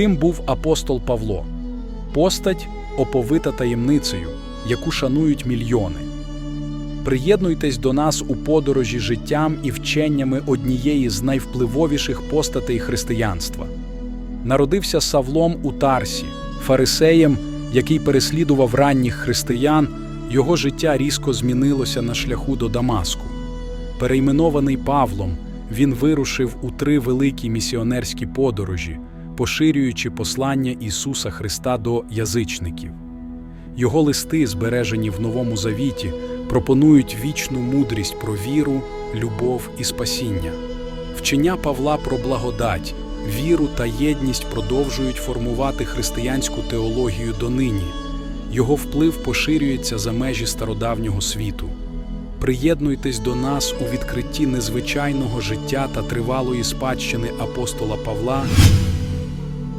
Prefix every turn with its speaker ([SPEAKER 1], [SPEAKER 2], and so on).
[SPEAKER 1] Ким був апостол Павло? Постать оповита таємницею, яку шанують мільйони. Приєднуйтесь до нас у подорожі життям і вченнями однієї з найвпливовіших постатей християнства. Народився Савлом у Тарсі, фарисеєм, який переслідував ранніх християн, його життя різко змінилося на шляху до Дамаску. Перейменований Павлом, він вирушив у три великі місіонерські подорожі, поширюючи послання Ісуса Христа до язичників. Його листи, збережені в Новому Завіті, пропонують вічну мудрість про віру, любов і спасіння. Вчення Павла про благодать, віру та єдність продовжують формувати християнську теологію донині. Його вплив поширюється за межі стародавнього світу. Приєднуйтесь до нас у відкритті незвичайного життя та тривалої спадщини апостола Павла